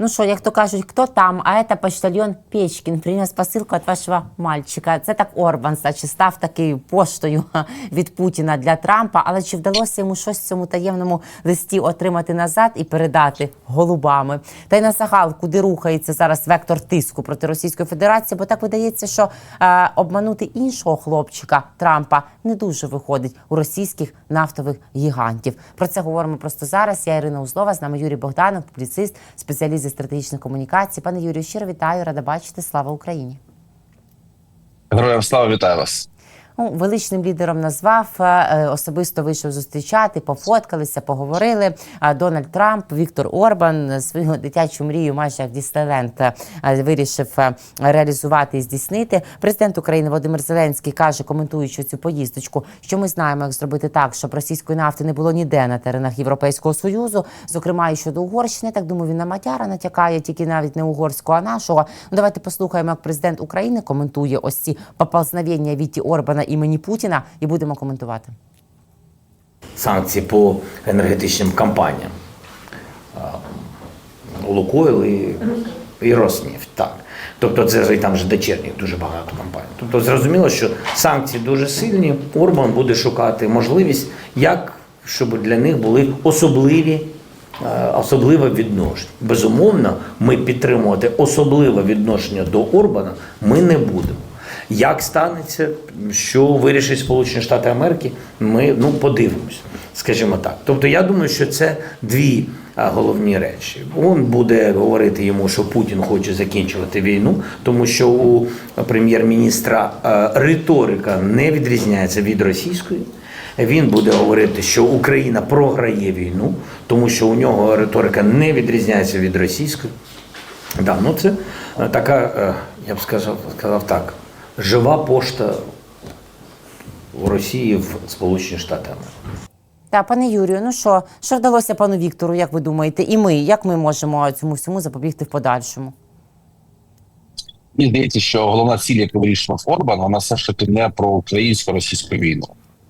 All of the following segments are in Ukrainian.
Ну що, як то кажуть, хто там? А це почтальон Печкін приніс посилку від вашого мальчика. Це так Орбан, значить, став такою поштою від Путіна для Трампа. Але чи вдалося йому щось в цьому таємному листі отримати назад і передати голубами? Та й на загал, куди рухається зараз вектор тиску проти Російської Федерації, бо так видається, що е, обманути іншого хлопчика Трампа не дуже виходить у російських нафтових гігантів. Про це говоримо просто зараз. Я Ірина Узлова, з нами Юрій Богданов, публіцист, спеціаліст зі стратегічних комунікацій. Пане Юрію, щиро вітаю, рада бачити. Слава Україні. Героям слава вітаю вас. Ну, величним лідером назвав е, особисто вийшов зустрічати, пофоткалися, поговорили. Дональд Трамп, Віктор Орбан е, свою дитячу мрію, майже як Дісталенд, е, вирішив е, реалізувати і здійснити. Президент України Володимир Зеленський каже, коментуючи цю поїздочку, що ми знаємо, як зробити так, щоб російської нафти не було ніде на теренах Європейського союзу, зокрема і щодо Угорщини. Так думаю, він на Матяра натякає, тільки навіть не угорського, а нашого. Ну давайте послухаємо, як президент України коментує ось ці поползновення Віті Орбана імені Путіна, і будемо коментувати. санкції по енергетичним компаніям. А, Лукойл і, і Роснефть, так. Тобто це ж і там ж дочерніх дуже багато компаній. Тобто зрозуміло, що санкції дуже сильні. Орбан буде шукати можливість, як щоб для них були особливі. е, Особливе відношення. Безумовно, ми підтримувати особливе відношення до Орбана ми не будемо. Як станеться, що вирішить Сполучені Штати Америки, ми ну подивимось, скажімо так. Тобто, я думаю, що це дві головні речі. Він буде говорити йому, що Путін хоче закінчувати війну, тому що у прем'єр-міністра риторика не відрізняється від російської. Він буде говорити, що Україна програє війну, тому що у нього риторика не відрізняється від російської. Да, ну це е, така, е, я б сказав, сказав так, жива пошта у Росії в Сполучені Штати Америки. Та пане Юрію, ну що, що вдалося пану Віктору, як ви думаєте, і ми як ми можемо цьому всьому запобігти в подальшому? Мені здається, що головна ціль, яку вирішував Орбан, вона все ж таки не про українсько-російську війну.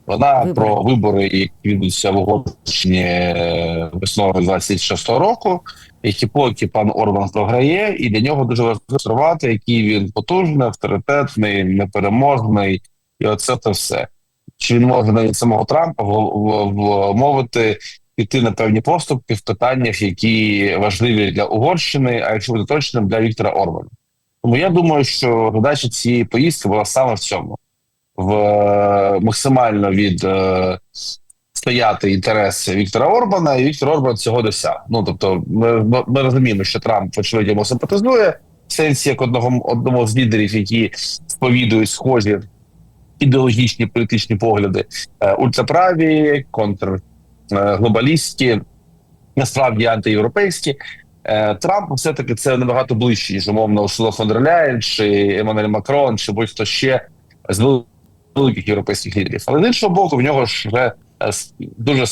Вона Вибори. про вибори, які відбудуться в Угорщині е, весною 26-го року, які поки пан Орбан програє, і для нього дуже важливо демонструвати, який він потужний, авторитетний, непереможний, і оце це все. Чи він може навіть самого Трампа в- піти на певні поступки в питаннях, які важливі для Угорщини, а якщо бути точним, для Віктора Орбана. Тому я думаю, що задача цієї поїздки була саме в цьому: в е, максимально від е, стояти інтереси Віктора Орбана, і Віктор Орбан цього досяг. Ну тобто, ми, ми, розуміємо, що Трамп очевидно йому симпатизує в сенсі як одного одному з лідерів, які сповідують схожі ідеологічні політичні погляди, е, ультраправі, контрглобалістські, насправді антиєвропейські. Е, Трамп все таки це набагато ближче, ніж умовно Урсула фон дер чи Еммануель Макрон, чи будь-хто ще з великих європейських лідерів. Але з іншого боку, в нього ж вже е, дуже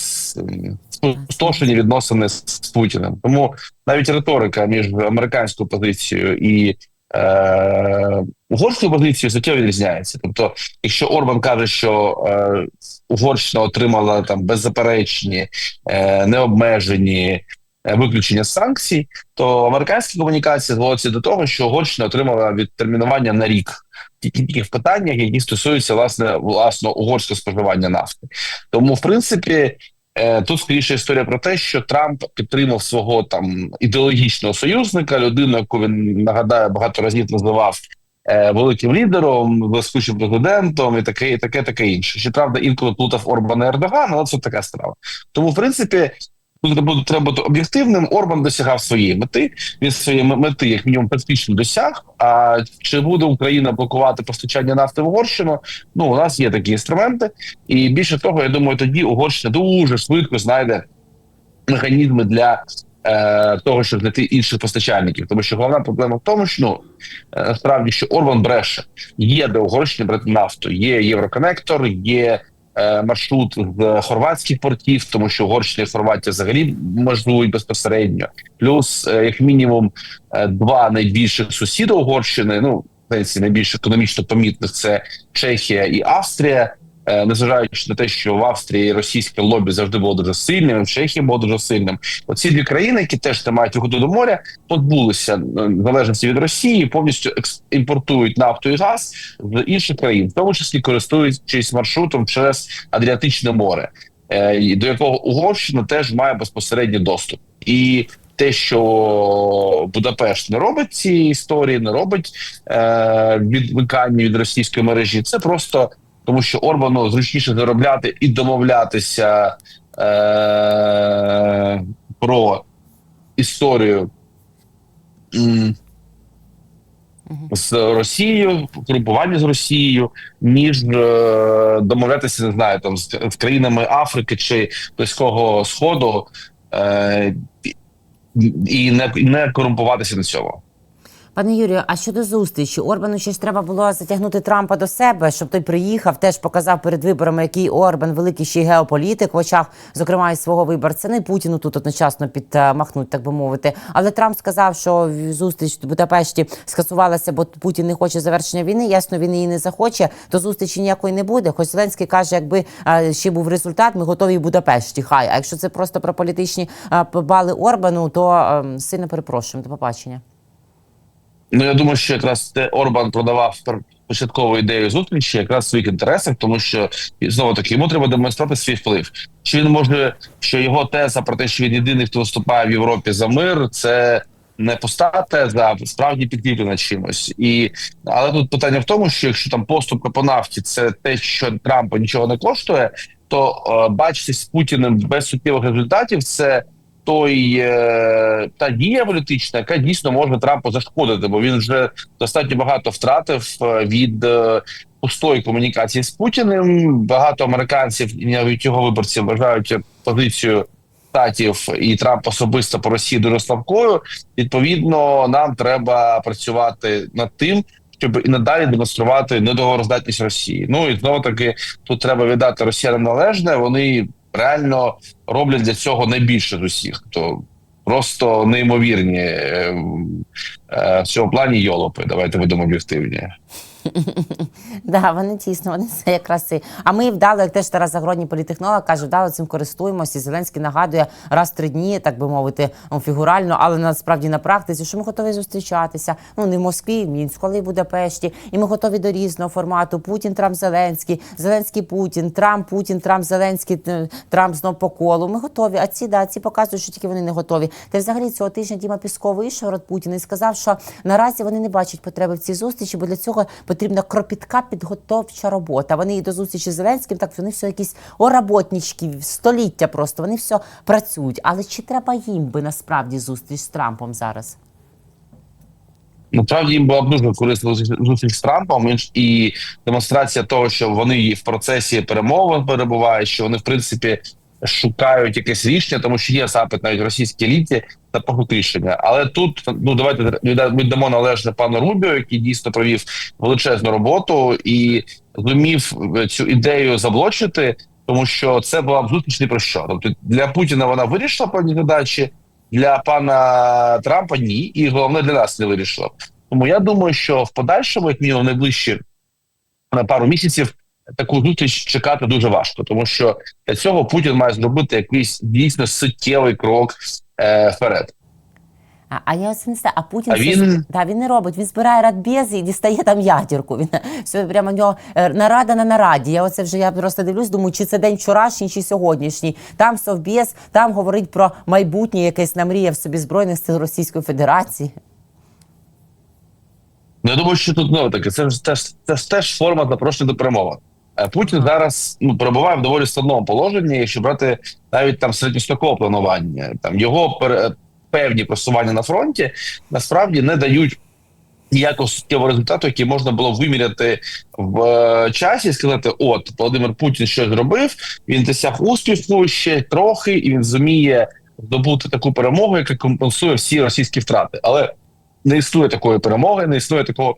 спустошені відносини з, Путіним. Тому навіть риторика між американською позицією і е, угорською позицією суттєво відрізняється. Тобто, якщо Орбан каже, що е, Угорщина отримала там беззаперечні, е, необмежені е, виключення санкцій, то американські комунікації зводяться до того, що Угорщина отримала відтермінування на рік. Тільки в питаннях, які стосуються власне власно угорського споживання нафти. Тому, в принципі, е, тут скоріше історія про те, що Трамп підтримав свого там ідеологічного союзника, людину, яку він нагадаю багато разів називав е, великим лідером, блискучим президентом, і таке, і таке, таке інше. Ще правда, інколи плутав Орбана і Ердогана, але це така справа. Тому, в принципі, тут треба, бути об'єктивним. Орбан досягав своєї мети. Він своєї мети, як мінімум, практично досяг. А чи буде Україна блокувати постачання нафти в Угорщину? Ну, у нас є такі інструменти, і більше того, я думаю, тоді Угорщина дуже швидко знайде механізми для е, того, щоб знайти інших постачальників. Тому що головна проблема в тому, що ну е, насправді що Орбан бреше. Є де Угорщині брати нафту, є Євроконектор, є маршрут з хорватських портів, тому що Угорщина і Хорватія взагалі межують безпосередньо. Плюс, е, як мінімум, е, два найбільших сусіди Угорщини. Ну найбільш економічно помітних це Чехія і Австрія. Е, незважаючи на те, що в Австрії російське лобі завжди було дуже сильним, в Чехії було дуже сильним. Оці дві країни, які теж не мають виходу до моря, позбулися е, залежності від Росії, повністю імпортують нафту і газ з інших країн, в тому числі користуючись маршрутом через Адріатичне море, е, до якого Угорщина теж має безпосередній доступ. І те, що Будапешт не робить ці історії, не робить е, відвикання від російської мережі, це просто тому, що Орбану зручніше заробляти і домовлятися е, про історію. З Росією, групування з Росією, ніж е, домовлятися, не знаю, там з, з країнами Африки чи Близького Сходу е, і не, не корумпуватися на цьому. Пане Юрію, а щодо зустрічі, Орбану ще ж треба було затягнути Трампа до себе, щоб той приїхав, теж показав перед виборами, який Орбан великий ще й геополітик в очах, зокрема і свого виборця. Не Путіну тут одночасно підмахнуть, так би мовити. Але Трамп сказав, що зустріч в Будапешті скасувалася, бо Путін не хоче завершення війни. Ясно, він її не захоче. То зустрічі ніякої не буде. Хоч Зеленський каже, якби ще був результат, ми готові в Будапешті. Хай. А якщо це просто про політичні а, бали Орбану, то а, сильно перепрошуємо. До побачення. Ну я думаю, що якраз те Орбан продавав початкову ідею зустрічі якраз в своїх інтересах, тому що знову таки йому треба демонструвати свій вплив. Чи він може, що його теза про те, що він єдиний, хто виступає в Європі за мир, це не пуста теза, а справді підкріплена чимось. І але тут питання в тому, що якщо там поступка по нафті, це те, що Трампа нічого не коштує, то е, бачитись з Путіним без суттєвих результатів, це той е, та дія політична, яка дійсно може Трампу зашкодити, бо він вже достатньо багато втратив е, від е, пустої комунікації з Путіним. Багато американців і навіть його виборців вважають позицію штатів і Трамп особисто по Росії дуже слабкою. Відповідно, нам треба працювати над тим. Щоб і надалі демонструвати недоговороздатність Росії. Ну і знову таки тут треба віддати росіянам належне. Вони реально роблять для цього найбільше з усіх. То просто неймовірні е, е, в цьому плані йолопи. Давайте будемо об'єктивні. Да, вони дійсно, вони це якраз і. А ми вдало, як теж Тарас Загородній політехнолог каже, вдало цим користуємося. Зеленський нагадує раз в три дні, так би мовити, ну, фігурально, але насправді на практиці, що ми готові зустрічатися. Ну не в Москві, в Мінську, але й в Будапешті. І ми готові до різного формату. Путін, Трамп, Зеленський, Зеленський, Путін, Трамп, Путін, Трамп, Зеленський, е, Трамп знов по колу. Ми готові. А ці да, ці показують, що тільки вони не готові. Та взагалі цього тижня Діма Пісков вийшов від Путіна і сказав, що наразі вони не бачать потреби в цій зустрічі, бо для цього потрібна кропітка підготовча робота. Вони і до зустрічі з Зеленським, так вони все якісь оработнички, століття просто. Вони все працюють. Але чи треба їм би насправді зустріч з Трампом зараз? Насправді їм була б дуже корисна зустріч- з Трампом і- демонстрація того, що вони в процесі перемовин перебувають, що вони в принципі шукають якесь рішення, тому що є запит навіть в російській еліті на рішення. Але тут ну давайте відда- віддамо належне пану Рубіо, який дійсно провів величезну роботу і зумів е, цю ідею заблочити, тому що це була б зустріч ні про що. Тобто для Путіна вона вирішила певні задачі. Для пана Трампа ні, і головне для нас не вирішило. Тому я думаю, що в подальшому, як мінімум, найближчі на пару місяців таку зустріч чекати дуже важко, тому що для цього Путін має зробити якийсь дійсно суттєвий крок е, вперед. А, а я оце не знаю. А Путін А він- з- да, він не робить. Він збирає радбези і дістає там ядерку. Він все прямо в нього е, нарада на нараді. Я оце вже я просто дивлюсь, думаю, чи це день вчорашній, чи сьогоднішній. Там совбез, там говорить про майбутнє, якесь намріяв собі збройних сил Російської Федерації. Ну, я думаю, що тут ну таке, це ж теж це ж теж форма запрошення до перемовин. Е, Путін зараз ну перебуває в доволі складному положенні, якщо брати навіть там середньострокове планування, там його пере- певні просування на фронті насправді не дають ніякого суттєвого результату, який можна було виміряти в е, часі, і сказати: от Володимир Путін щось зробив, він досяг успіху ще трохи, і він зуміє здобути таку перемогу, яка компенсує всі російські втрати. Але не існує такої перемоги, не існує такого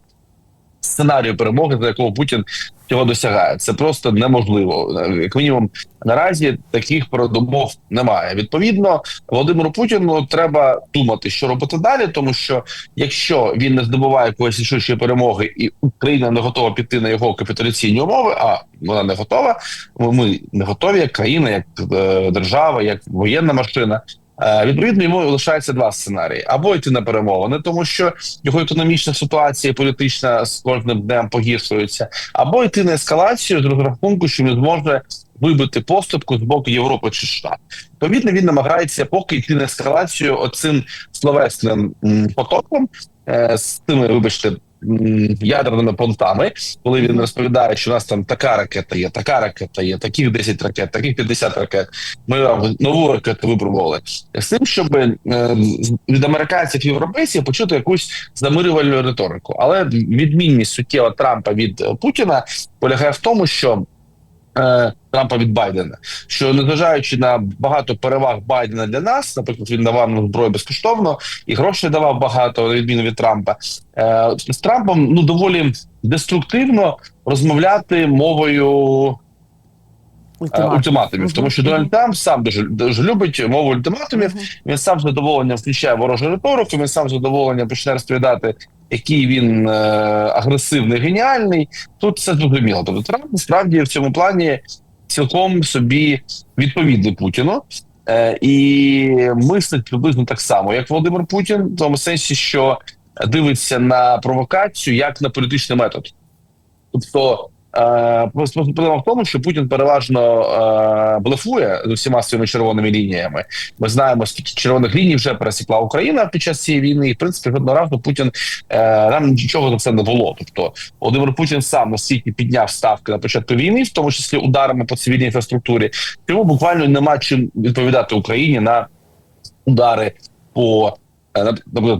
сценарію перемоги, за якого Путін цього досягає. Це просто неможливо. Як мінімум, наразі таких передумов немає. Відповідно, Володимиру Путіну треба думати, що робити далі, тому що якщо він не здобуває якоїсь рішучої перемоги, і Україна не готова піти на його капітуляційні умови, а вона не готова. Ми не готові, як країна, як е, держава, як воєнна машина. Е, Відповідно, йому лишається два сценарії: або йти на перемовини, тому що його економічна ситуація політична з кожним днем погіршується, або йти на ескалацію з розрахунку, що він зможе вибити поступку з боку Європи чи США. Відповідно, він намагається поки йти на ескалацію оцим словесним потоком е, з тими, вибачте. Ядерними понтами, коли він розповідає, що у нас там така ракета є, така ракета є, таких 10 ракет, таких 50 ракет. Ми нову ракету випробували з тим, щоб е, від американців і європейців почути якусь замирювальну риторику. Але відмінність суттєва Трампа від Путіна полягає в тому, що е, Трампа від Байдена, що незважаючи на багато переваг Байдена для нас, наприклад, він давав нам зброю безкоштовно і грошей давав багато, на відміну від Трампа. Е, з Трампом ну доволі деструктивно розмовляти мовою е, Ультиматум. ультиматумів, Мгм. тому що Дональд Трамп сам дуже, дуже любить мову ультиматумів. Він сам з задоволенням включає ворожу риторику. Він сам з задоволенням почне розповідати, який він е, агресивний, геніальний. Тут все зрозуміло. Тобто Трамп насправді в цьому плані цілком собі відповідний Путіну. Е, і мислить приблизно так само, як Володимир Путін, в тому сенсі, що дивиться на провокацію як на політичний метод. Тобто проблема в тому, що Путін переважно е, блефує з усіма своїми червоними лініями. Ми знаємо, скільки червоних ліній вже пересікла Україна під час цієї війни. І в принципі жодного разу Путін е, нам нічого за це не було. Тобто Володимир Путін сам настільки підняв ставки на початку війни, в тому числі ударами по цивільній інфраструктурі, чому буквально нема чим відповідати Україні на удари по. Е,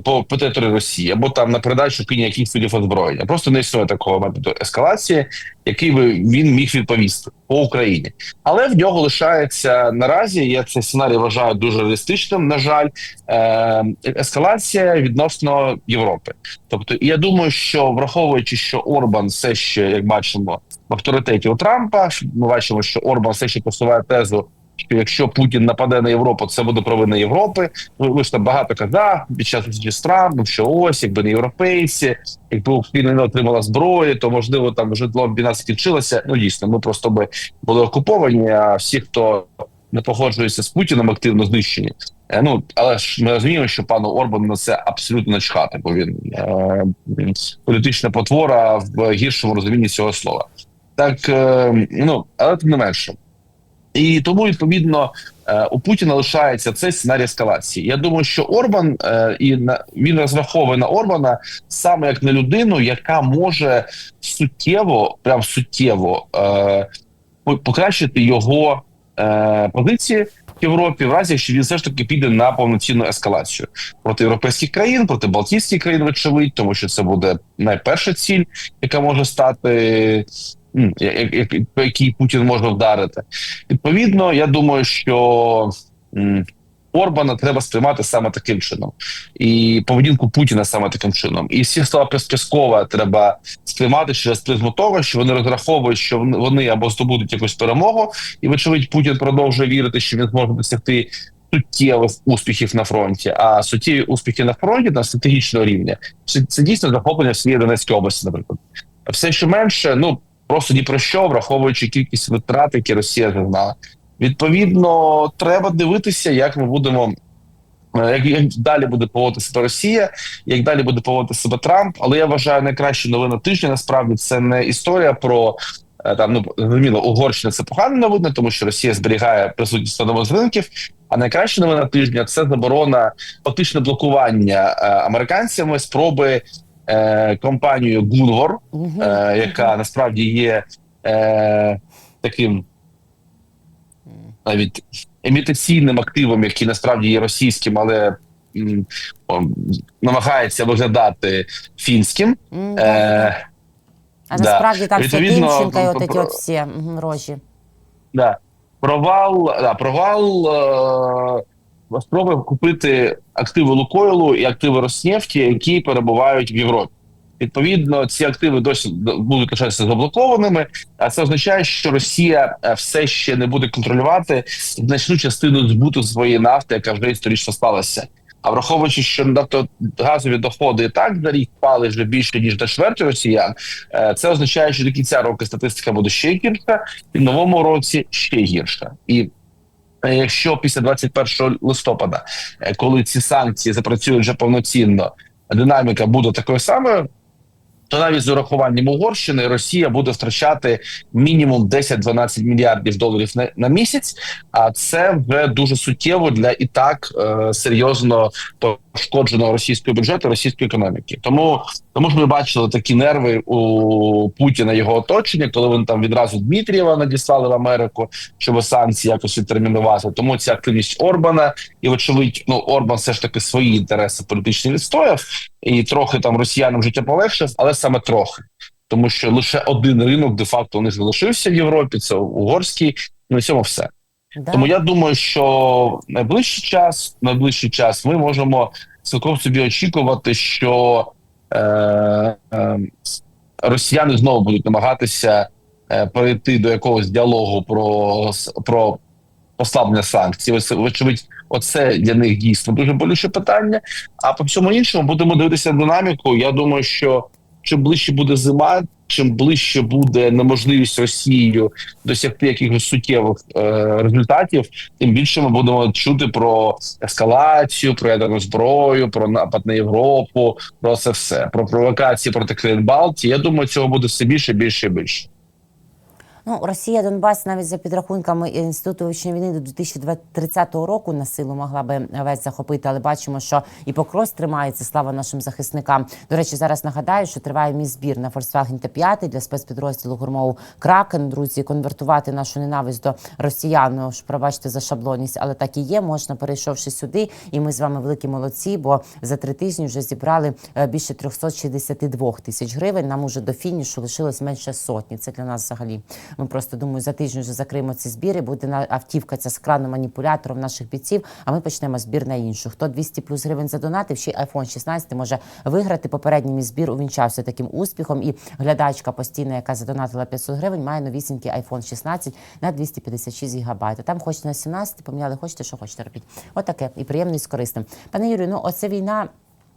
по, по території Росії або там на передачу Кині якихось видів озброєння. Просто не існує такого методу ескалації, який би він міг відповісти по Україні. Але в нього лишається наразі. Я цей сценарій вважаю дуже реалістичним. На жаль, е, ескалація відносно Європи. Тобто, я думаю, що враховуючи, що Орбан все ще як бачимо в авторитеті у Трампа, ми бачимо, що Орбан все ще посуває тезу. Що якщо Путін нападе на Європу, це буде провина Європи. Ви, ж там багато казав під час з Трампом, що ось якби не європейці, якби Україна не отримала зброї, то можливо там житло б війна скінчилася. Ну дійсно, ми просто би були окуповані. А всі, хто не погоджується з Путіним, активно знищені. Е, Ну але ж ми розуміємо, що пану Орбану на це абсолютно начхати, бо він е, політична потвора в гіршому розумінні цього слова. Так е, ну але тим не менше. І тому відповідно е, у Путіна лишається цей сценарій ескалації. Я думаю, що Орбан е, і він розраховує на Орбана саме як на людину, яка може суттєво, прям суттєво е, покращити його позиції в Європі, в разі якщо він все ж таки піде на повноцінну ескалацію проти європейських країн, проти Балтійських країн, вочевидь, тому що це буде найперша ціль, яка може стати. Як- по якій Путін може вдарити, відповідно, я думаю, що Орбана треба сприймати саме таким чином, і поведінку Путіна саме таким чином. І всі слова Пес- Пескова треба сприймати через призму того, що вони розраховують, що вони або здобудуть якусь перемогу, і вочевидь Путін продовжує вірити, що він зможе досягти суттєвих успіхів на фронті. А суттєві успіхи на фронті на стратегічного рівня це, це дійсно захоплення всієї Донецької області, наприклад. А все, що менше, ну просто ні про що, враховуючи кількість витрат, які Росія зазнала. Відповідно, треба дивитися, як ми будемо. е, Як, як далі буде поводити себе Росія, як далі буде поводити себе Трамп, але я вважаю найкраща новина тижня. Насправді це не історія про е, там ну зрозуміло, Угорщина це погана новина, тому що Росія зберігає присутність на ринків. А найкраща новина тижня це заборона, фактичне блокування е, американцями спроби е, компанією Gunvor, Мгм. е, яка насправді є е, таким навіть імітаційним активом, який насправді є російським, але м, намагається виглядати фінським. М, да. Е, А да. насправді там все Відповідно, Тимченко і от ці от всі мгм, рожі. да. Провал, да, провал е, спроби купити активи Лукойлу і активи Роснефті, які перебувають в Європі. Відповідно, ці активи досі будуть лишатися заблокованими. А це означає, що Росія е, все ще не буде контролювати значну частину збуту своєї нафти, яка вже історично сталася. А враховуючи, що нафтогазові доходи і так за рік впали вже більше ніж на чверті росіян, е, це означає, що до кінця року статистика буде ще гірша, і в новому році ще гірша. І якщо після 21 листопада, е, коли ці санкції запрацюють вже повноцінно, динаміка буде такою самою. То навіть з урахуванням Угорщини Росія буде втрачати мінімум 10-12 мільярдів доларів на, на місяць. А це вже дуже суттєво для і так е, серйозно пошкодженого російського бюджету, російської економіки. Тому тому ж ми бачили такі нерви у Путіна його оточення, коли вони там відразу Дмитрієва надіслали в Америку, щоб санкції якось відтермінувати. Тому ця активність Орбана і, вочевидь, ну Орбан все ж таки свої інтереси політичні відстояв, і трохи там росіянам життя полегшив, але саме трохи. Тому що лише один ринок де-факто у них залишився в Європі. Це угорський. На цьому все. Да. Тому я думаю, що найближчий час, найближчий час, ми можемо цілком собі очікувати, що е, е, росіяни знову будуть намагатися е, перейти до якогось діалогу про, про послаблення санкцій. Ось, вочевидь, оце для них дійсно дуже болюче питання. А по всьому іншому будемо дивитися динаміку. Я думаю, що чим ближче буде зима, чим ближче буде неможливість Росією досягти якихось суттєвих е, результатів, тим більше ми будемо чути про ескалацію, про ядерну зброю, про напад на Європу, про це все, про провокації проти країн Балтії. Я думаю, цього буде все більше, більше і більше. Ну, Росія Донбас навіть за підрахунками інституту вивчення війни до 2030 року на силу могла би весь захопити, але бачимо, що і покрос тримається. Слава нашим захисникам. До речі, зараз нагадаю, що триває мій збір на Volkswagen Т5 для спецпідрозділу гурмову Кракен. Друзі, конвертувати нашу ненависть до росіян. Ну, ж пробачте за шаблонність, але так і є. Можна перейшовши сюди, і ми з вами великі молодці, бо за три тижні вже зібрали е, більше 362 тисяч гривень. Нам уже до фінішу лишилось менше сотні. Це для нас взагалі. Ми просто думаю, за тиждень вже закриємо ці збіри. Буде на автівка ця з краном маніпулятором наших бійців. А ми почнемо збір на іншу. Хто 200 плюс гривень задонатив, ще й iPhone 16 може виграти. Попередній збір увінчався таким успіхом. І глядачка постійна, яка задонатила 500 гривень, має новісінький iPhone 16 на 256 гігабайт. А Там хочете на 17, поміняли, хочете, що хочете робіть. Отаке і приємно і з корисним. Пане Юрію, ну оце війна.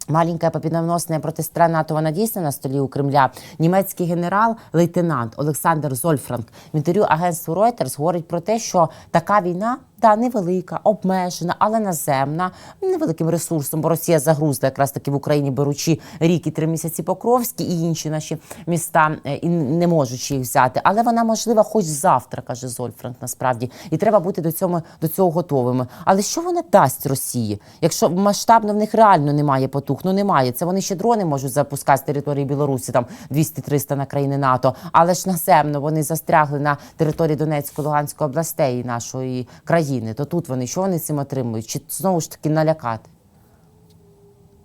Маленькая победоносная протистра НАТО, вона дійсно на столі у Кремля. Німецький генерал, лейтенант Олександр Зольфранк в інтерв'ю агентству Reuters говорить про те, що така війна да, невелика, обмежена, але наземна, невеликим ресурсом, бо Росія загрузла якраз таки в Україні, беручи рік і три місяці Покровські і інші наші міста, е, і не можучи їх взяти. Але вона можлива хоч завтра, каже Зольфранк. Насправді, і треба бути до цього до цього готовими. Але що вона дасть Росії, якщо масштабно в них реально немає потух? Ну немає. Це вони ще дрони можуть запускати з території Білорусі, там 200-300 на країни НАТО. Але ж наземно вони застрягли на території Донецької, Луганської областей нашої країни. То тут вони що вони цим отримують? Чи знову ж таки налякати?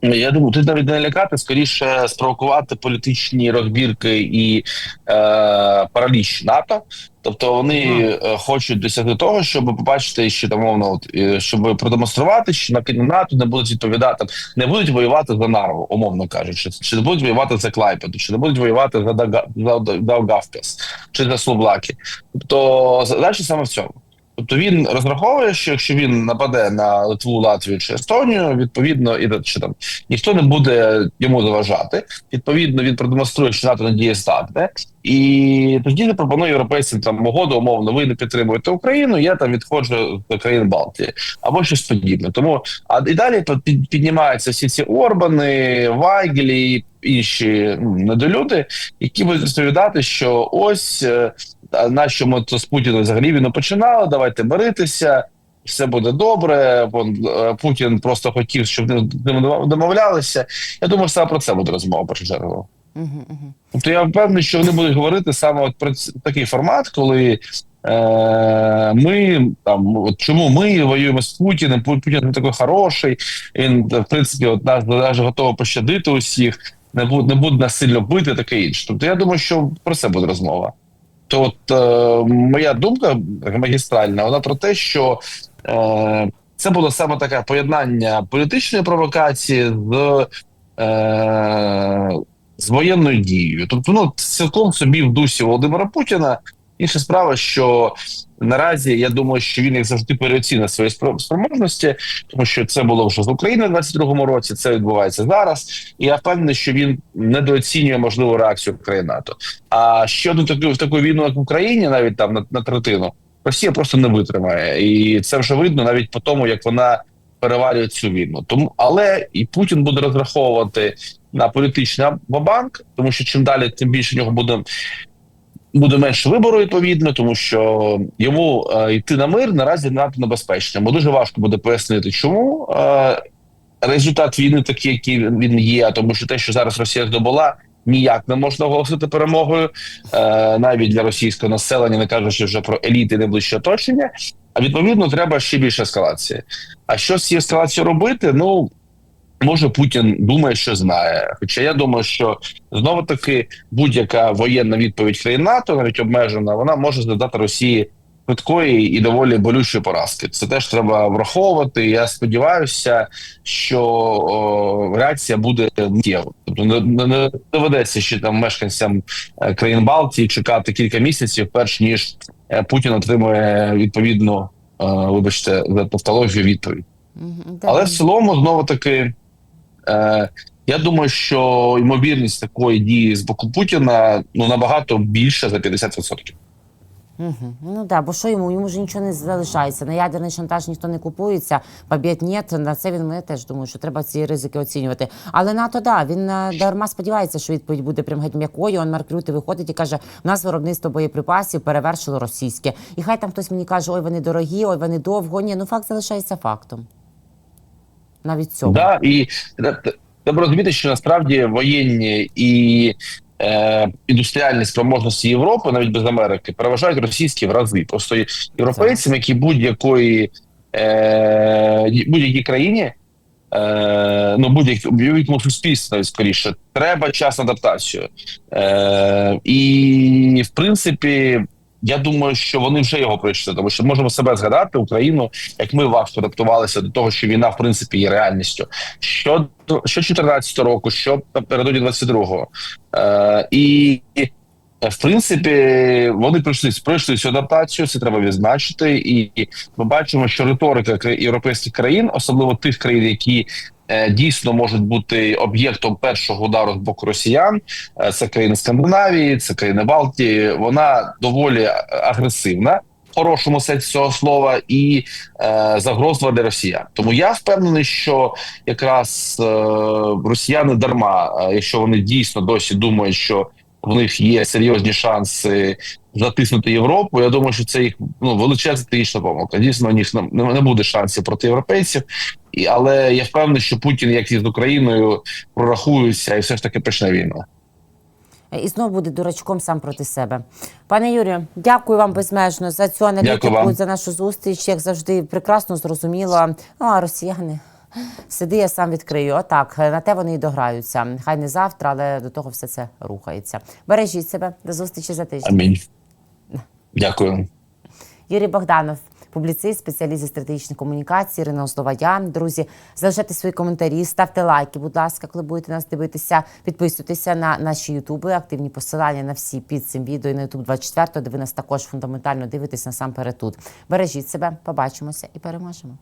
Я думаю, тут навіть не лякати, скоріше спровокувати політичні розбірки і е, параліч НАТО. Тобто вони е, хочуть досягти того, щоб побачити, що там мовно, от, е, щоб продемонструвати, що на НАТО не будуть відповідати, не будуть воювати за Нарву, умовно кажучи, чи не будуть воювати за Клайпеду, чи не будуть воювати за Даугавпіс, чи за Слублаки. Тобто задача саме в цьому. Тобто він розраховує, що якщо він нападе на Литву, Латвію чи Естонію, відповідно, і чи там ніхто не буде йому заважати. Відповідно, він продемонструє, що НАТО не дієздатне, і тоді запропонує європейцям там угоду, умовно, ви не підтримуєте Україну, я там відходжу до країн Балтії або щось подібне. Тому а і далі під- піднімаються всі ці Орбани, Вайгелі інші ну, недолюди, які будуть розповідати, що ось е, на що ми то з Путіним взагалі війну починали, давайте миритися. Все буде добре. е, Путін просто хотів, щоб вони домовлялися. Я думаю, саме про це буде розмова чергу. Угу, угу. Тобто я впевнений, що вони будуть говорити саме от про такий формат, коли е, ми там от чому ми воюємо з Путіним, Пу- Путін не такий хороший, він в принципі от нас навіть готовий пощадити усіх, не буде не буде нас сильно бити, таке інше. Тобто я думаю, що про це буде розмова. То от е, моя думка магістральна, вона про те, що е, це було саме таке поєднання політичної провокації з е, з воєнною дією. Тобто, ну цілком собі в дусі Володимира Путіна. Інша справа, що наразі я думаю, що він як завжди переоцінив свої спро- спроможності, тому що це було вже з України в 22-му році. Це відбувається зараз. І я впевнений, що він недооцінює можливу реакцію країн НАТО. А щодо такої в таку війну, як в Україні, навіть там на, на третину, Росія просто не витримає, і це вже видно навіть по тому, як вона перевалює цю війну. Тому але і Путін буде розраховувати на політичний бабанк, тому що чим далі, тим більше в нього буде. Буде менше вибору відповідно, тому що йому е, йти на мир наразі надто небезпечно. Бо дуже важко буде пояснити, чому е, результат війни такий, який він є, тому що те, що зараз Росія здобула, ніяк не можна оголосити перемогою, е, навіть для російського населення, не кажучи вже про еліти найближче оточення. А відповідно, треба ще більше ескалації. А що з цією ескалацією робити? Ну може Путін думає, що знає. Хоча я думаю, що знову таки будь-яка воєнна відповідь країн НАТО, навіть обмежена, вона може завдати Росії швидкої і доволі болючої поразки. Це теж треба враховувати. Я сподіваюся, що о, реакція буде миттєва. Тобто не, не, не доведеться ще там мешканцям е, країн Балтії чекати кілька місяців, перш ніж е, Путін отримує відповідну, е, вибачте, за тавтологію відповідь. Але в цілому, знову таки, е, я думаю, що ймовірність такої дії з боку Путіна ну набагато більше за 50%. Мгм. Ну да, бо що йому? Йому ж нічого не залишається. На ядерний шантаж ніхто не купується, побід нет. На це він мене теж думаю, що треба ці ризики оцінювати. Але НАТО, да, він е, дарма сподівається, що відповідь буде прям геть м'якою. Он Марк Рюти виходить і каже: у нас виробництво боєприпасів перевершило російське. І хай там хтось мені каже, ой, вони дорогі, ой, вони довго. Ні, ну факт залишається фактом. Навіть цього. Да, і е, треба розуміти, що насправді воєнні і е, індустріальні спроможності Європи, навіть без Америки, переважають російські в рази. Просто європейцям, які будь-якої е, будь-якій країні. Е, ну, будь-як- будь-якому суспільству навіть скоріше, треба час на адаптацію. Е, і в принципі, я думаю, що вони вже його пройшли, тому що можемо себе згадати Україну, як ми важко адаптувалися до того, що війна в принципі є реальністю. Що що 14 року, що напередодні 22-го. Е, і е, в принципі, вони пройшли пройшли цю адаптацію. Це треба відзначити, і ми бачимо, що риторика європейських країн, особливо тих країн, які дійсно можуть бути об'єктом першого удару з боку росіян, е, це країни Скандинавії, це країни Балтії. Вона доволі е, агресивна. Хорошому сенсі цього слова і е, загрозлива для росіян. Тому я впевнений, що якраз е, росіяни дарма, е, якщо вони дійсно досі думають, що в них є серйозні шанси затиснути Європу. Я думаю, що це їх ну величезна стратегічна помилка. Дійсно, у них не, буде шансів проти європейців. І, але я впевнений, що Путін, як і з Україною, прорахується і все ж таки почне війну. І знову буде дурачком сам проти себе. Пане Юрію, дякую вам безмежно за цю аналітику, за нашу зустріч. Як завжди, прекрасно зрозуміло. Ну, а росіяни. Сиди, я сам відкрию. Отак, на те вони і дограються. Хай не завтра, але до того все це рухається. Бережіть себе до зустрічі за тиждень. Амінь. Дякую. Юрій Богданов, публіцист, спеціаліст зі стратегічних комунікацій, Ірина Ослова. Друзі, залишайте свої коментарі, ставте лайки, будь ласка, коли будете нас дивитися. Підписуйтеся на наші ютуби, активні посилання на всі під цим відео і на ютуб 24, де ви нас також фундаментально дивитесь насамперед тут. Бережіть себе, побачимося і переможемо.